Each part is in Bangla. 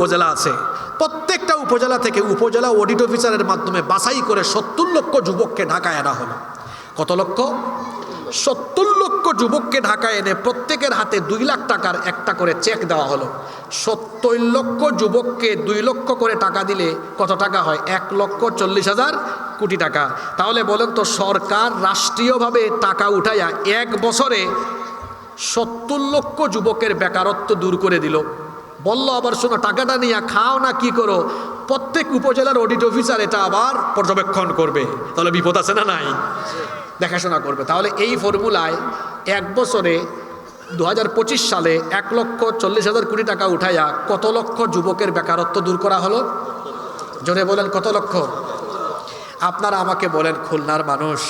উপজেলা আছে। প্রত্যেকটা উপজেলা থেকে উপজেলা অডিট অফিসারের মাধ্যমে বাছাই করে সত্তর লক্ষ যুবককে ঢাকায় আনা হলো। কত লক্ষ? সত্তর লক্ষ যুবককে ঢাকায় এনে প্রত্যেকের হাতে দুই লাখ টাকার একটা করে চেক দেওয়া হলো। সত্তর লক্ষ যুবককে দুই লক্ষ করে টাকা দিলে কত টাকা হয়? এক লক্ষ চল্লিশ হাজার কোটি টাকা। তাহলে বলেন তো, সরকার রাষ্ট্রীয়ভাবে টাকা উঠাইয়া এক বছরে সত্তর লক্ষ যুবকের বেকারত্ব দূর করে দিল। বলল আবার শোনো, টাকাটা নিয়ে খাও না, কি করো? প্রত্যেক উপজেলার অডিট অফিসার এটা আবার পর্যবেক্ষণ করবে। তাহলে বিপদ আছে না নাই? দেখাশোনা করবে। তাহলে এই ফর্মুলায় এক বছরে দু হাজার পঁচিশ সালে এক লক্ষ চল্লিশ হাজার কোটি টাকা উঠাইয়া কত লক্ষ যুবকের বেকারত্ব দূর করা হলো? জোরে বলেন, কত লক্ষ? আপনারা আমাকে বলেন, খুলনার মানুষ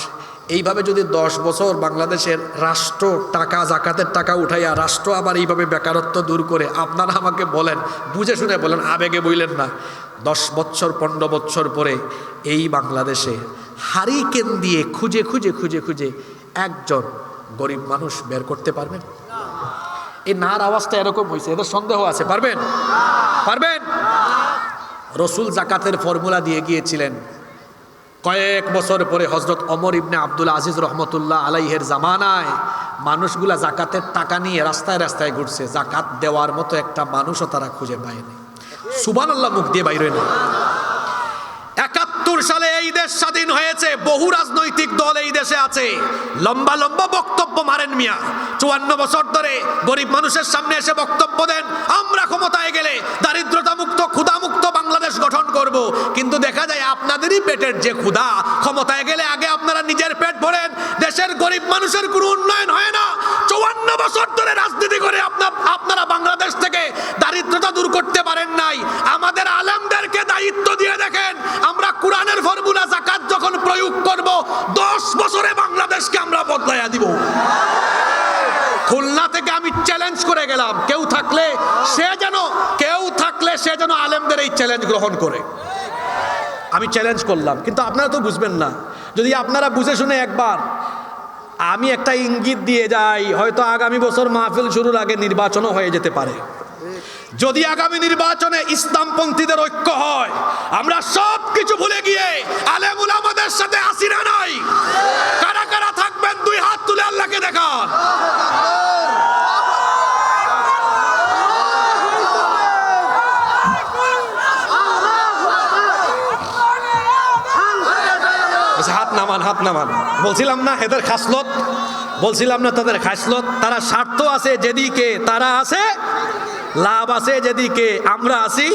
এইভাবে যদি দশ বছর বাংলাদেশের রাষ্ট্র টাকা, জাকাতের টাকা উঠাইয়া রাষ্ট্র আবার এইভাবে বেকারত্ব দূর করে, আপনারা আমাকে বলেন, বুঝে শুনে বলেন, আবেগে বইলেন না। দশ বছর, পনেরো বছর পরে এই বাংলাদেশে হারিকেন দিয়ে খুঁজে খুঁজে খুঁজে খুঁজে একজন গরিব মানুষ বের করতে পারবেন? এই নার আওয়াজটা এরকম হয়েছে এদের সন্দেহ আছে, পারবেন? পারবেন? রসুল জাকাতের ফর্মুলা দিয়ে গিয়েছিলেন। কয়েক বছর পরে হজরত অমর ইবনে আব্দুল আজিজ রহমতুল্লাহ আলাইহের জামানায় মানুষগুলা জাকাতের টাকা নিয়ে রাস্তায় রাস্তায় ঘুরছে। জাকাত দেওয়ার মতো একটা মানুষও তারা খুঁজে পায়নি। সুবান আল্লাহ মুখ দিয়ে বাইরে না এই দেশ স্বাধীন হয়েছে। বহু রাজনৈতিক দল এই দেশে আছে। লম্বা লম্বা বক্তব্য মারেন মিয়া। চুয়ান্ন বছর ধরে গরিব মানুষের সামনে এসে বক্তব্য দেন, আমরা ক্ষমতায় গেলে দারিদ্রতা মুক্ত ক্ষুধা মুক্ত বাংলাদেশ গঠন করব। কিন্তু দেখা যায় আপনাদেরই পেটের যে ক্ষুধা, ক্ষমতায় গেলে আগে আপনারা নিজের পেট ভরেন। দেশের গরিব মানুষের কোনো উন্নয়ন হয় না। চুয়ান্ন বছর ধরে রাজনীতি করে আপনার, আপনারা বাংলাদেশ থেকে দারিদ্রতা দূর করতে পারেন নাই। আমাদের আলেমদেরকে দায়িত্ব জাকাত যখন প্রয়োগ করব, দশ বছরে বাংলাদেশকে আমরা বদলাইয়া দিব। খুলনা থেকে আমি চ্যালেঞ্জ করে গেলাম, কেউ থাকলে সে যেন, কেউ থাকলে সে যেন আলেমদের এই চ্যালেঞ্জ গ্রহণ করে। আমি চ্যালেঞ্জ করলাম, কিন্তু আপনারা তো বুঝবেন না। যদি আপনারা বুঝে শুনে একবার, আমি একটা ইঙ্গিত দিয়ে যাই, হয়তো আগামী বছর মাহফিল শুরুর আগে নির্বাচনও হয়ে যেতে পারে। যদি আগামী নির্বাচনে ইসলামপন্থীদের ঐক্য হয়, আমরা সব কিছু ভুলে গিয়ে হাত নামান বলছিলাম না এদের খাসলত, বলছিলাম না তাদের খাসলত। তারা স্বার্থ আছে যেদিকে তারা আছে, লাভ আছে যেদিকে আমরা আছি।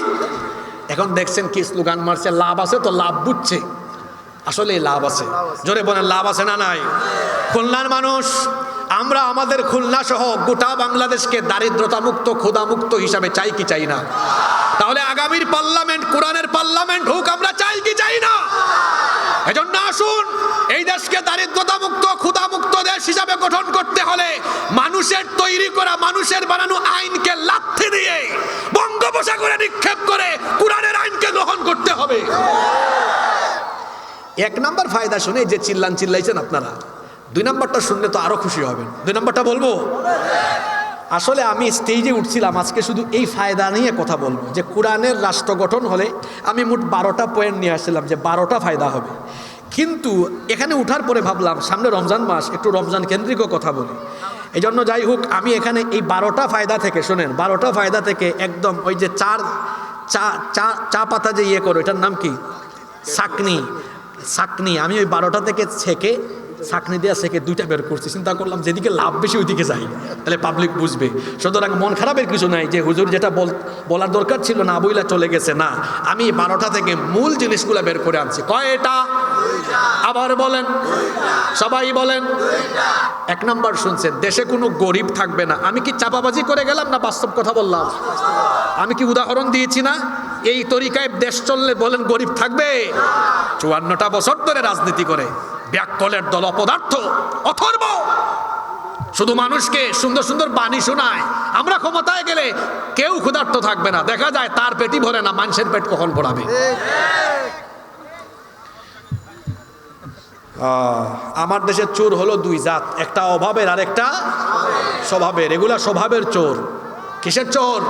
এখন দেখছেন কি স্লোগান মারছে, লাভ আছে তো লাভ বুঝছে। আসলে লাভ আছে। জোরে বলেন, লাভ আছে না নাই? খুলনার মানুষ, আমরা আমাদের খুলনা সহ গোটা বাংলাদেশকে দারিদ্রতা মুক্ত ক্ষুধা মুক্ত হিসাবে চাই কি চাই না? তাহলে আগামীর পার্লামেন্ট, কোরআনের পার্লামেন্ট হোক, আমরা চাই কি না আসুন। এই দেশকে দারিদ্রতা মুক্ত ক্ষুধা মুক্ত দেশ হিসাবে গঠন করতে হলে মানুষের তৈরি করা, মানুষের বানানো আইনকে লাথি দিয়ে বঙ্গোপসাগরে নিক্ষেপ করে কোরআনের আইনকে গ্রহণ করতে হবে। এক নাম্বার ফায়দা শুনে যে চিল্লান চিল্লাইছেন আপনারা, দুই নাম্বারটা শুনলে তো আরও খুশি হবেন। দুই নাম্বারটা বলব? আসলে আমি স্টেজে উঠছিলাম, আজকে শুধু এই ফায়দা নিয়ে কথা বলব, যে কোরআনের রাষ্ট্র গঠন হলে আমি মোট বারোটা পয়েন্ট নিয়ে আসছিলাম, যে বারোটা ফায়দা হবে। কিন্তু এখানে উঠার পরে ভাবলাম, সামনে রমজান মাস, একটু রমজান কেন্দ্রিকও কথা বলি। এই জন্য যাই হোক, আমি এখানে এই বারোটা ফায়দা থেকে, শোনেন, বারোটা ফায়দা থেকে একদম ওই যে চার, চা চা চা পাতা যে ইয়ে করো, এটার নাম কি? সাকনি সাকনি। আমি ওই বারোটা থেকে ছেকে সাকনি দেওয়া শেখে দুইটা বের করছি, চিন্তা করলাম যেদিকে লাভ বেশি ওইদিকে যাই। তাহলে পাবলিক বুঝবে। সুতরাং মন খারাপের কিছু নাই যে হুজুর যেটা বল, বলার দরকার ছিল না, বইলা চলে গেছে, না। আমি বারোটা থেকে মূল জিনিসগুলো বের করে আনছি। কয়টা? আবার বলেন। সবাই বলেন। এক নম্বর শুনছেন, দেশে কোনো গরিব থাকবে না। আমি কি চাপাবাজি করে গেলাম না বাস্তব কথা বললাম? আমি কি উদাহরণ দিয়েছি না? এই তরিকায় দেশ চললে বলেন গরিব থাকবে? চুয়ান্নটা বছর ধরে রাজনীতি করে। ব্যাককলের দল অপদার্থ, অথর্ব। শুধু মানুষকে সুন্দর সুন্দর বাণী শোনায়। আমরা ক্ষমতায় গেলে কেউ ক্ষুধার্ত থাকবে না। দেখা যায় তার পেটই ভরে না, মানুষের পেট কখন ভরাবে? আমার দেশের চোর হলো দুই জাত। একটা অভাবের আর একটা স্বভাবের। এগুলা স্বভাবের চোর। কিসের চোর?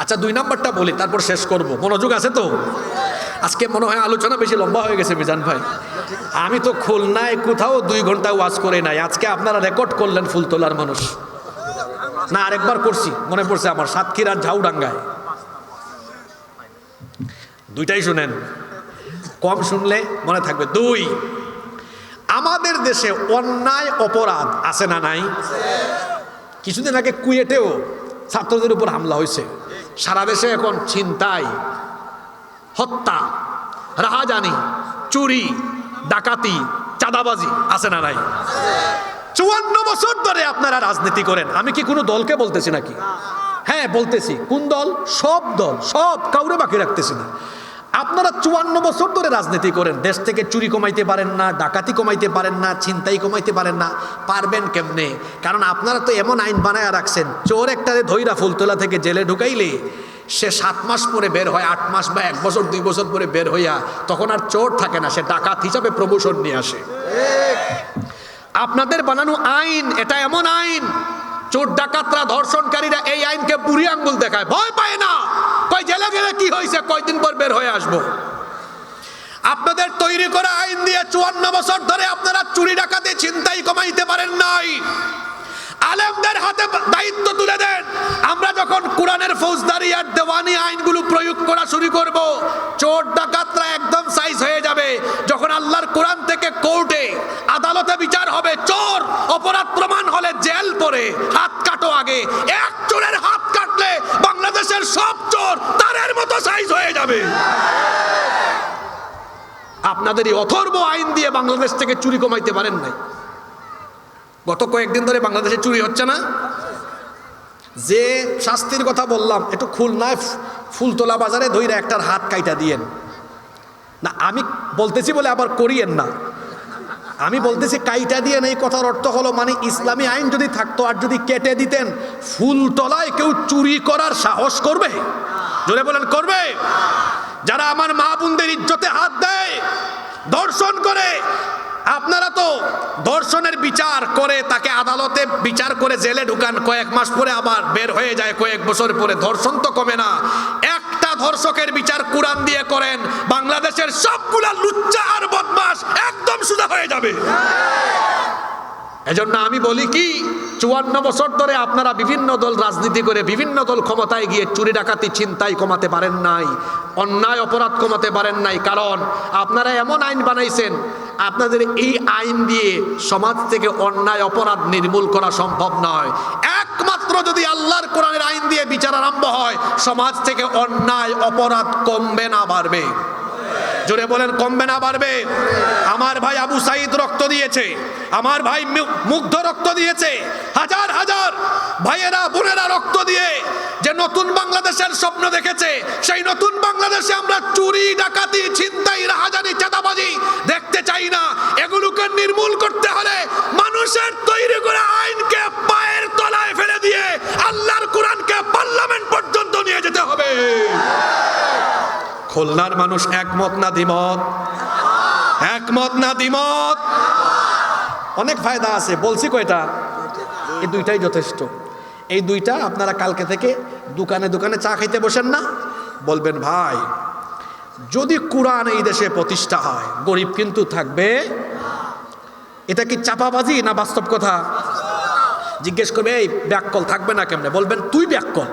আচ্ছা দুই নাম্বারটা বলি, তারপর শেষ করব। মনোযোগ আছে তো? আজকে মনে হয় আলোচনা বেশি লম্বা হয়ে গেছে, মিজান ভাই। আমি তো খুলনায় কোথাও দুই ঘণ্টা ওয়াজ করে নাই। আজকে আপনারা রেকর্ড করলেন ফুলতলার মানুষ। না, আরেকবার করছি, মনে পড়ছে আমার সাতক্ষীরার ঝাউডাঙ্গায়। দুইটাই শুনেন। কম শুনলে মনে থাকবে। দুই, আমাদের দেশে অন্যায় অপরাধ আছে না নাই? কিছুদিন আগে কুয়েটেও ছাত্রদের উপর হামলা হয়েছে। সারা দেশে এখন ছিনতাই। হত্যা, রাহাজানি, চুরি, ডাকাতি, চাঁদাবাজি আছে না নাই? চুয়ান্ন বছর ধরে আপনারা রাজনীতি করেন। আমি কি কোনো দলকে বলতেছি নাকি? হ্যাঁ বলতেছি। কোন দল? সব দল, সব কাউরে বাকি রাখতেছি না। আপনারা চুয়ান্ন বছর ধরে রাজনীতি করেন। দেশ থেকে চুরি কমাইতে পারেন না, ডাকাতি কমাইতে পারেন না, ছিনতাই কমাইতে পারেন না। পারবেন কেমনে? কারণ আপনারা তো এমন আইন বানায় রাখছেন, চোর একটারে ধৈরা ফুলতলা থেকে জেলে ঢুকাইলে সে সাত মাস পরে বের হয়, আট মাস বা এক বছর, দুই বছর পরে বের হইয়া তখন আর চোর থাকে না, সে ডাকাত হিসাবে প্রমোশন নিয়ে আসে। আপনাদের বানানো আইন, এটা এমন আইন, চোর ডাকাতরা, ধর্ষণকারীরা এই আইনকে বুড়ি আঙ্গুল দেখায়, ভয় পায় না। কয় জেলে গেলে কি হয়েছে কয়দিন পর বের হয়ে আসব। আপনাদের তৈরি করা আইন দিয়ে চুয়ান্ন বছর ধরে আপনারা চুরি ডাকাতে চিন্তাই কমাইতে পারেন নাই। আলেমদের হাতে দায়িত্ব তুলে দেন। আমরা যখন কোরআনের ফৌজদারি আর দেওয়ানি আইনগুলো প্রয়োগ করা শুরু করব, চোর ডাকাতরা একদম সাইজ হয়ে যাবে। যখন আল্লাহর কোরআন থেকে কোর্টে আদালতে বিচার হবে, চোর অপরাধ প্রমাণ হলে জেল পরে হাত কাটো আগে। এক চোরের হাত কাটলে বাংলাদেশের সব চোর তারের মতো সাইজ হয়ে যাবে। আপনাদের এই অথর্ব আইন দিয়ে বাংলাদেশ থেকে চুরি কমাইতে পারেন নাই। গত কয়েকদিন ধরে বাংলাদেশে চুরি হচ্ছে না। যে শাস্তির কথা বললাম, একটু খুলনায় ফুলতলা বাজারে ধইরা একটার হাত কাইটা দিয়েন। না, আমি বলতেছি বলে আবার করিয়েন না। আমি বলতেছি কাইটা দিয়ে এই কথার অর্থ হলো মানে ইসলামী আইন যদি থাকতো আর যদি কেটে দিতেন, ফুলতলায় কেউ চুরি করার সাহস করবে? জোরে বলেন, করবে? যারা আমার মা বোনদের ইজ্জতে হাত দেয়, দর্শন করে আপনারা তো ধর্ষণের বিচার করে তাকে আদালতে বিচার করে জেলে ঢুকান, কয়েক মাস পরে আবার বের হয়ে যায়, কয়েক বছর পরে। ধর্ষণ তো কমে না। একটা ধর্ষকের বিচার কোরআন দিয়ে করেন, বাংলাদেশের সবগুলা লুচ্চা আর বদমাস একদম সুদা হয়ে যাবে। এজন্য আমি বলি কি, চুয়ান্ন বছর ধরে আপনারা বিভিন্ন দল রাজনীতি করে, বিভিন্ন দল ক্ষমতায় গিয়ে চুরি ডাকাতি চিন্তাই কমাতে পারেন নাই, অন্যায় অপরাধ কমাতে পারেন নাই। কারণ আপনারা এমন আইন বানাইছেন আপনাদের এই আইন দিয়ে সমাজ থেকে অন্যায়, অপরাধ নির্মূল করা সম্ভব নয়। একমাত্র যদি আল্লাহর কোরআনের আইন দিয়ে বিচার আরম্ভ হয়, সমাজ থেকে অন্যায়, অপরাধ কমবে না, বাড়বে। জোরে বলেন, কমবে না, বাড়বে। আমার ভাই আবু সাইদ রক্ত দিয়েছে। আমার ভাই মুগ্ধ রক্ত দিয়েছে। হাজার হাজার ভাইয়েরা, বোনেরা রক্ত দিয়ে যে নতুন বাংলাদেশের স্বপ্ন দেখেছে, সেই নতুন বাংলাদেশে আমরা চুরি, ডাকাতি, ছিনতাই, রাহাজানি, চাঁদাবাজি দেখতে চাই না। এগুলোকে নির্মূল করতে হলে মানুষের তৈরি করা আইনকে খুলনার মানুষ একমত না দ্বিমত? একমত না দ্বিমত? অনেক ফায়দা আছে, বলছি কয়টা? এই দুইটাই যথেষ্ট। এই দুইটা আপনারা কালকে থেকে দোকানে দোকানে চা খাইতে বসেন না। বলবেন, ভাই, যদি কোরআন এই দেশে প্রতিষ্ঠা হয়, গরিব কিন্তু থাকবে। এটা কি চাপাবাজি না বাস্তব কথা? জিজ্ঞেস করবে, এই ব্যাককল থাকবে না কেমনে? বলবেন, তুই ব্যাককল।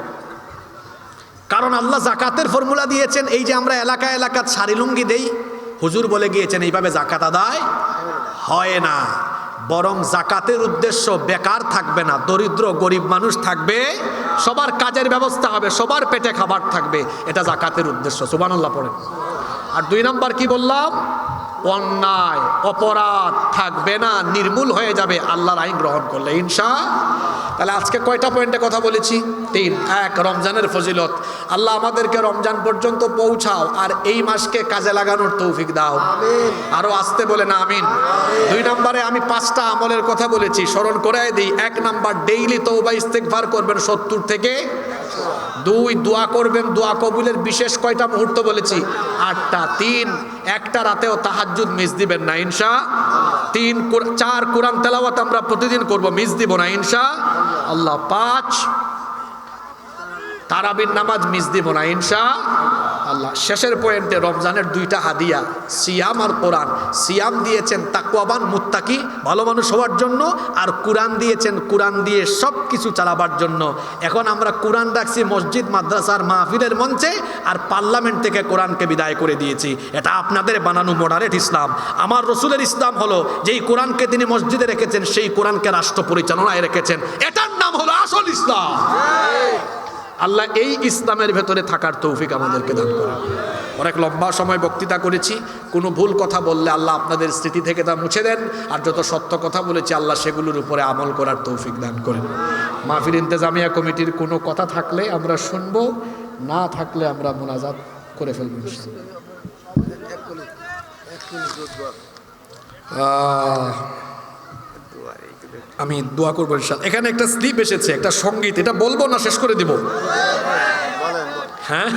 কারণ আল্লাহ জাকাতের ফর্মুলা দিয়েছেন, এই যে আমরা এলাকা এলাকা শাড়ি লুঙ্গি দেই, হুজুর বলে গিয়েছেন, এইভাবে জাকাত আদায় হয় না। বরং জাকাতের উদ্দেশ্য বেকার থাকবে না, দরিদ্র, গরিব মানুষ থাকবে, সবার কাজের ব্যবস্থা হবে, সবার পেটে খাবার থাকবে, এটা জাকাতের উদ্দেশ্য সুবানাল্লাহ পড়েন। আর দুই নাম্বার কি বললাম? অন্যায়, অপরাধ থাকবে না, নির্মূল হয়ে যাবে, আল্লাহর আইন গ্রহণ করলে, ইনশা তাহলে আজকে কয়টা পয়েন্টে কথা বলেছি? তিন। এক রমজানের ফজিলত। আল্লাহ আমাদেরকে রমজান পর্যন্ত পৌঁছাও আর এই মাসকে কাজে লাগানোর তৌফিক দাও। আরও আসতে বলে না আমিন। দুই নম্বরে আমি পাঁচটা আমলের কথা বলেছি স্মরণ করাই দিই। এক নাম্বার ডেইলি তৌবা ইস্তেকভার করবেন সত্তর থেকে দুই দোয়া করবেন দোয়া কবুলের বিশেষ কয়টা মুহূর্ত বলেছি? আটটা তিন। একটা রাতেও তাহাজ্জুদ মিস দিবেন না ইনশা তিন চার কোরআন তেলাওয়াত আমরা প্রতিদিন করব মিস দিব না ইনশা আল্লাহ। পাঁচ তারাবির নামাজ মিস দিব না ইনশা আল্লাহ, শেষের পয়েন্টে রমজানের দুইটা হাদিয়া, সিয়াম আর কোরআন। সিয়াম দিয়েছেন তাকুয়াবান মুত্তাকি, ভালো মানুষ হওয়ার জন্য, আর কোরআন দিয়েছেন কোরআন দিয়ে সব কিছু চালাবার জন্য। এখন আমরা কোরআন রাখছি মসজিদ, মাদ্রাসার মাহফিলের মঞ্চে, আর পার্লামেন্ট থেকে কোরআনকে বিদায় করে দিয়েছি। এটা আপনাদের বানানো মডারেট ইসলাম। আমার রসুলের ইসলাম হলো, যেই কোরআনকে তিনি মসজিদে রেখেছেন, সেই কোরআনকে রাষ্ট্র পরিচালনায় রেখেছেন। এটার নাম হলো আসল ইসলাম। আল্লাহ এই ইসলামের ভেতরে থাকার তৌফিক আমাদেরকে দান করে অনেক লম্বা সময় বক্তৃতা করেছি কোনো ভুল কথা বললে আল্লাহ আপনাদের স্মৃতি থেকে তা মুছে দেন আর যত সত্য কথা বলেছি আল্লাহ সেগুলোর উপরে আমল করার তৌফিক দান করেন। মাহফিল ইন্তেজামিয়া কমিটির কোনো কথা থাকলে আমরা শুনব না থাকলে আমরা মোনাজাত করে ফেলব আহ, আমি দোয়া করব। এখানে একটা স্লিপ এসেছে, একটা সংগীত। এটা বলব না, শেষ করে দিব? হ্যাঁ?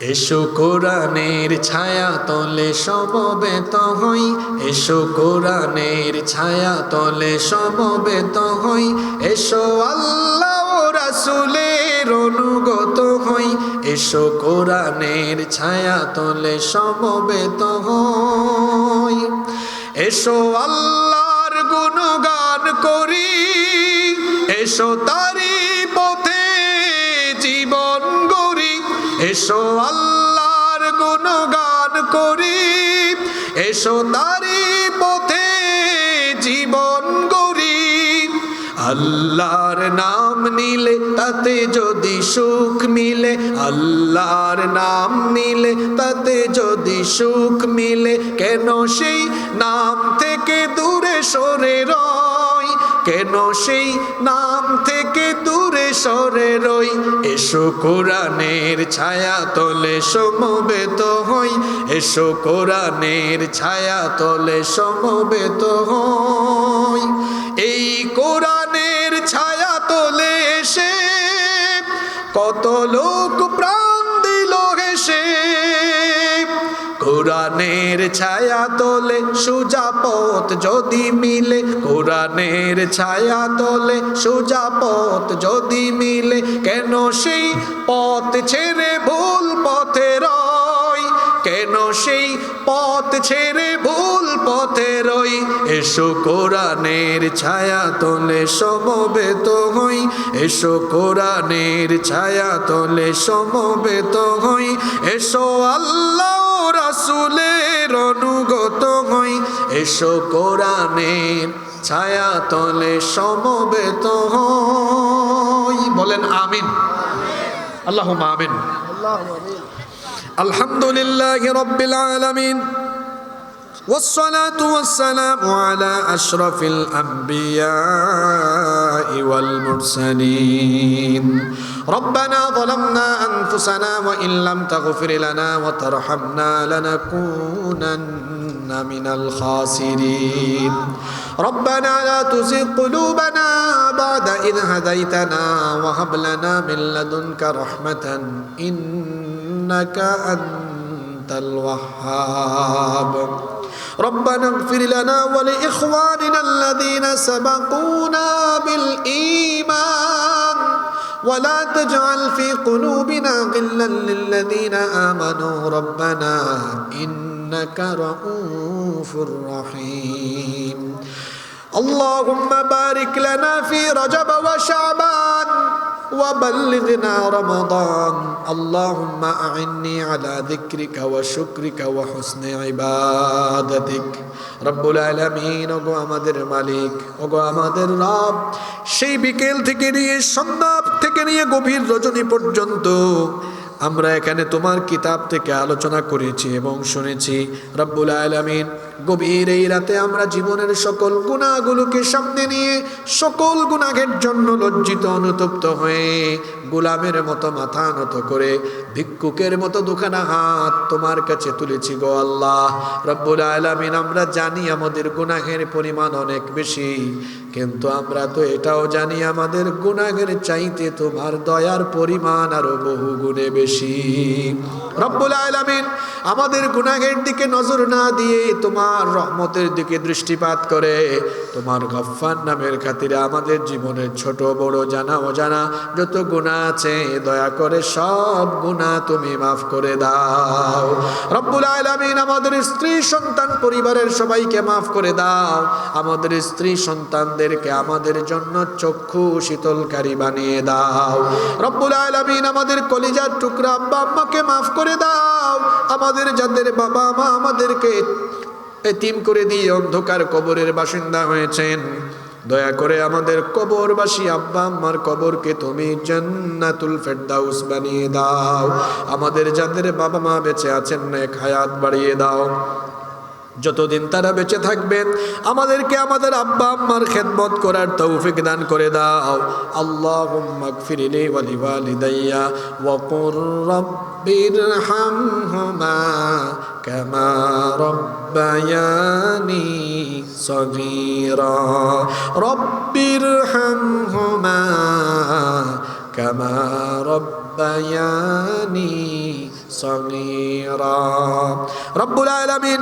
এসো কোরআনের ছায়া তলে সমবেত হই। এসো কোরআনের ছায়া তলে সমবেত হই। এসো আল্লাহ রাসুলের অনুগত হই। এসো কোরআনের ছায়া তলে সমবেত হই। এসো আল্লাহর গুণগান করি, এসো তারি পথে জীবন গড়ি, এসো আল্লাহর গুণগান করি, এসো তারি আল্লাহর নাম নিলে তাতে যদি সুখ মিলে, আল্লাহর নাম নিলে তাতে যদি সুখ মিলে, কেন সেই নাম থেকে দূরে সরে রয়? কেন সেই নাম থেকে দূরে সরে রই? এসো কোরআনের ছায়া তলে সমবেত হই। এসো কোরআনের ছায়া তলে সমবেত হই। এই কোরআনের ছায়া তলে এসে কত লোক প্রাণ কোরআনের ছায়া তোলে, সুজা পথ যদি মিলে। কোরআনের ছায়া তোলে, সুজা পথ যদি মিলে। কেন সেই পথ ছেড়ে ভুল পথে রয় কেন সেই পথ ছেড়ে ভুল পথে রই? এসো কোরআনের ছায়া তোলে, সমবেত হই। এসো কোরআনের ছায়া তোলে, সমবেত হই। এসো আল্লাহ রাসুলের অনুগত হই এসো কোরআনের ছায়া তলে সমবেত হই। বলেন আমিন। আল্লাহ আমিন। আলহামদুলিল্লাহ রব্বিল আলামিন। والصلاة والسلام على أشرف الأنبياء والمرسلين. ربنا ظلمنا أنفسنا وإن لم تغفر لنا وترحمنا لنكونن من الخاسرين. ربنا لا تزغ قلوبنا بعد إذ هديتنا وهب لنا من لدنك رحمة إنك أنت الوهاب. ربنا اغفر لنا ولإخواننا الذين سبقونا بالإيمان. ولا تجعل في قلوبنا غلا للذين آمنوا. ربنا إنك رؤوف رحيم. اللهم بارك لنا في رجب وشعبان. وبلغنا رمضان اللهم أعني على ذكرك وشكرك وحسن عبادتك রব্বুল আলমিন ওগো আমাদের মালিক ওগো আমাদের রব সেই বিকেল থেকে নিয়ে সন্ধ্যা থেকে নিয়ে গভীর রজনী পর্যন্ত আমরা এখানে তোমার কিতাব থেকে আলোচনা করেছি এবং শুনেছি রব্বুল আলমিন গভীর এই রাতে আমরা জীবনের সকল গুণাগুলোকে সামনে নিয়ে সকল গুণাগের জন্য লজ্জিত, অনুতপ্ত হয়ে গোলামের মতো মাথা নত করে ভিক্ষুকের মতো দুখানা হাত তোমার কাছে তুলেছি গো আল্লাহ। রব্বুল আলমিন, আমরা জানি আমাদের গুনাহের পরিমাণ অনেক বেশি। কিন্তু আমরা তো এটাও জানি আমাদের গুনাহের চাইতে তোমার দয়ার পরিমাণ আরও বহু গুণে বেশি। রব্বুল আলমিন আমাদের গুনাহের দিকে নজর না দিয়ে তোমার রহমতের দিকে দৃষ্টিপাত করে। তোমার গফফার নামের খাতিরে আমাদের জীবনের ছোট বড় জানা অজানা যত গুণা আছে, দয়া করে সব গুণা তুমি মাফ করে দাও। রব্বুল আলামিন আমাদের স্ত্রী সন্তান পরিবারের সবাইকে মাফ করে দাও। আমাদের স্ত্রী সন্তানদেরকে আমাদের জন্য চক্ষু শীতলকারী বানিয়ে দাও। রব্বুল আলামিন আমাদের কলিজার টুকরা আব্বা আম্মাকে মাফ করে দাও। আমাদের যাদের বাবা মা আমাদেরকে এতিম করে দিয়ে অন্ধকার কবরের বাসিন্দা হয়েছেন, দয়া করে আমাদের কবরবাসী আব্বা আম্মার কবরকে তুমি জান্নাতুল ফেরদাউস বানিয়ে দাও। আমাদের যাদের বাবা মা বেঁচে আছেন না এক হায়াত বাড়িয়ে দাও। যতদিন তারা বেঁচে থাকবেন, আমাদেরকে আমাদের আব্বা আম্মার খেদমত করার তৌফিক দান করে দাও। আল্লাহ রব্বির হামহুমা কামা রব্বায়ানি রব্বির রব্বায়ানি সগীরা। রব্বুল আলামিন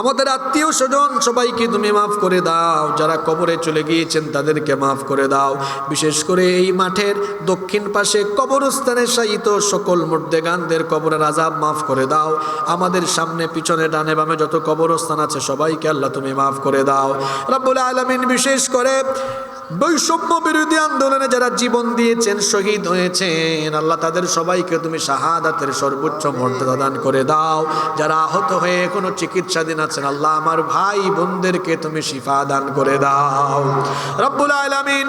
আমাদের আত্মীয় স্বজন সবাইকে তুমি মাফ করে দাও। যারা কবরে চলে গিয়েছেন, তাদেরকে মাফ করে দাও। বিশেষ করে এই মাঠের দক্ষিণ পাশে কবরস্থানে শায়িত সকল মুর্দেগানদের কবরের আজাব মাফ করে দাও। আমাদের সামনে পিছনে ডানে বামে যত কবরস্থান আছে, সবাইকে আল্লাহ তুমি মাফ করে দাও। রব্বুল আলমিন বিশেষ করে বৈষম্য বিরোধী আন্দোলনে যারা জীবন দিয়েছেন, শহীদ হয়েছেন, আল্লাহ তাদের সবাইকে তুমি শাহাদাতের সর্বোচ্চ মর্যাদা দান করে দাও। যারা আহত হয়ে কোনো চিকিৎসাধীন আছেন, আল্লাহ আমার ভাই বোনদেরকে তুমি শিফা দান করে দাও। রব্বুল আলামিন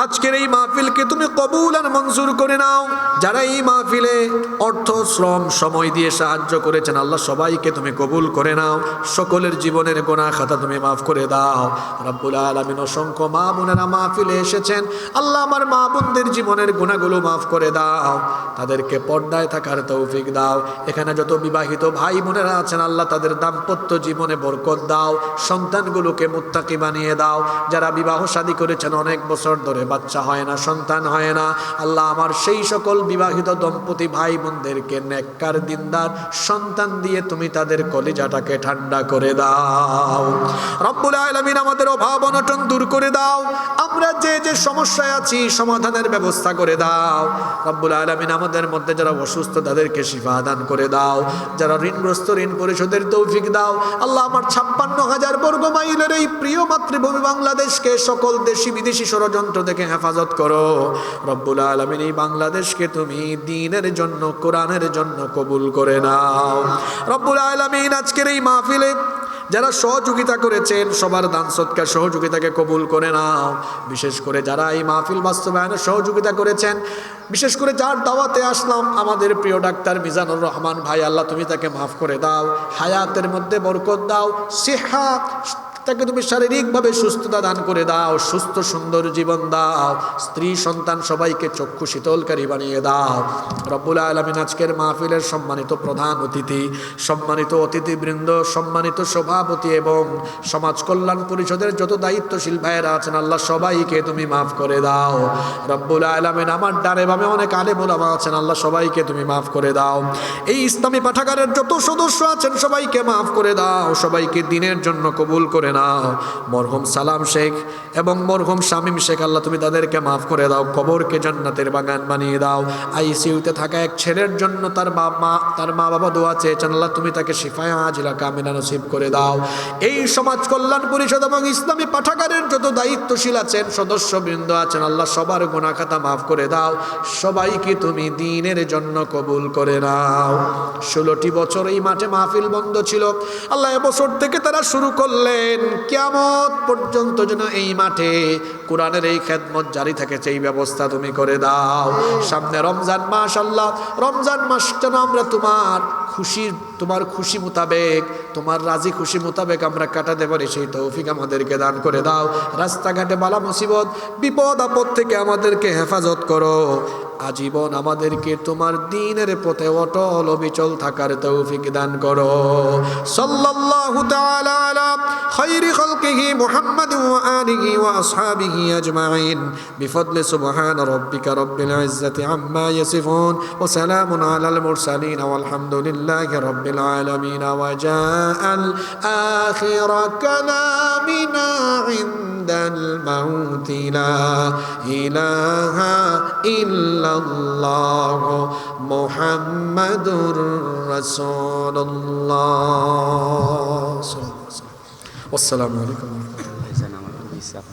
আজকের এই মাহফিলকে তুমি কবুল আর মঞ্জুর করে নাও। যারা এই মাহফিলে অর্থ, শ্রম, সময় দিয়ে সাহায্য করেছেন, আল্লাহ সবাইকে তুমি কবুল করে নাও। সকলের জীবনের গোনা খাতা তুমি মাফ করে দাও। রব্বুল আলমিন অসংখ্য মা বোনেরা মাহফিলে এসেছেন। আল্লাহ আমার মা বোনদের জীবনের গুণাগুলো মাফ করে দাও। তাদেরকে পর্দায় থাকার তৌফিক দাও। এখানে যত বিবাহিত ভাই বোনেরা আছেন, আল্লাহ তাদের দাম্পত্য জীবনে বরকত দাও। সন্তানগুলোকে মুত্তাকি বানিয়ে দাও। যারা বিবাহ শাদী করেছেন, অনেক বছর ধরে বাচ্চা হয় না, সন্তান হয় না। আল্লাহ আমার সেই সকল বিবাহিত দম্পতি ভাই বোনদেরকে নেককার, দিনদার সন্তান দিয়ে তুমি তাদের কলিজাটাকে ঠান্ডা করে দাও। রব্বুল আলমিন আমাদের অভাব অনটন দূর করে দাও। আমরা যে যে সমস্যায় আছি সমাধানের ব্যবস্থা করে দাও। রব্বুল আলমিন আমাদের মধ্যে যারা অসুস্থ, তাদেরকে শিফা দান করে দাও। যারা ঋণগ্রস্ত, ঋণ পরিশোধের তৌফিক দাও। আল্লাহ আমার ছাপ্পান্ন হাজার বর্গ মাইলের এই প্রিয় মাতৃভূমি বাংলাদেশকে সকল দেশি বিদেশি ষড়যন্ত্র থেকে হেফাজত করো। রব্বুল আলমিন এই বাংলাদেশকে তুমি দিনের জন্য, কোরআনের জন্য কবুল করে নাও। রব্বুল আলমিন আজকের এই মাহফিলে যারা সহযোগিতা করেছেন, সবার দান সৎকার সহযোগিতাকে কবুল করে নাও। বিশেষ করে যারা এই মাহফিল বাস্তবায়নে সহযোগিতা করেছেন, বিশেষ করে যার দাওয়াতে আসলাম, আমাদের প্রিয় ডাক্তার মিজানুর রহমান ভাই, আল্লাহ তুমি তাকে মাফ করে দাও। হায়াতের মধ্যে বরকত দাও। সেহা তাকে তুমি শারীরিকভাবে সুস্থতা দান করে দাও, সুস্থ সুন্দর জীবন দাও, স্ত্রী, সন্তান সবাইকে চক্ষু শীতলকারী বানিয়ে দাও। রব্বুল আলমিন আজকের মাহফিলের সম্মানিত প্রধান অতিথি, সম্মানিত অতিথিবৃন্দ, সম্মানিত সভাপতি এবং সমাজ কল্যাণ পরিষদের যত দায়িত্বশীল ভাইয়েরা আছেন, আল্লাহ সবাইকে তুমি মাফ করে দাও। রব্বুল আলমিন আমার ডারে বামে অনেক আলেমুলামা আছেন, আল্লাহ সবাইকে তুমি মাফ করে দাও। এই ইসলামী পাঠাগারের যত সদস্য আছেন, সবাইকে মাফ করে দাও, সবাইকে দিনের জন্য কবুল করে নাও মরহুম সালাম শেখ এবং মরহুম শামীম শেখ, আল্লাহ তুমি তাদেরকে মাফ করে দাও, কবরকে জান্নাতের বাগান বানিয়ে দাও। আইসিইউতে থাকা এক ছেলের জন্য তার মা মা, তার মা বাবা দোয়া চেয়েছেন, আল্লাহ তুমি তাকে শিফায়া আজিলা কামিনা নসিব করে দাও। এই সমাজ কল্যাণ পরিষদ এবং ইসলামী পাঠাগারের যত দায়িত্বশীল আছেন, সদস্যবৃন্দ আছেন, আল্লাহ সবার গোনা খাতা মাফ করে দাও। সবাইকে তুমি দিনের জন্য কবুল করে নাও। ষোলোটি বছর এই মাঠে মাহফিল বন্ধ ছিল। আল্লাহ এবছর থেকে তারা শুরু করলেন। কিয়ামত পর্যন্ত যেন এই মাঠে কোরআনের এই খেদমত জারি থাকে, সেই ব্যবস্থা তুমি করে দাও। সামনে রমজান মাস, আল্লাহ, রমজান মাস যেন আমরা তোমার খুশির, তোমার খুশি মোতাবেক, তোমার রাজি খুশি মোতাবেক আমরা কাটাতে পারি, সেই তৌফিক আমাদেরকে দান করে দাও। রাস্তাঘাটে বালা মুসিবত, বিপদ আপদ থেকে আমাদেরকে হেফাজত করো। আজীবন আমাদেরকে তোমার দিনের পথে অটল অবিচল থাকার তৌফিক দান করো। সাল্লাল্লাহু তাআলা আলা খায়রি খালকিহি মুহাম্মাদ ওয়া আলিহি ওয়া আসহাবিহি আজমাইন। বিফadli সুবহান রাব্বিকা রাব্বিল ইজ্জাতি আম্মা ইয়াসিফুন ওয়া সালামুন আলাল মুরসালিন ওয়া আলহামদুলিল্লাহি রাব্বিল আলামিন। ওয়া জাআল আখির কালামিনা ইনদাল মাউত লা ইলাহা ইল্লা الله محمد رسول الله. والسلام عليكم. ورحمة الله وبركاته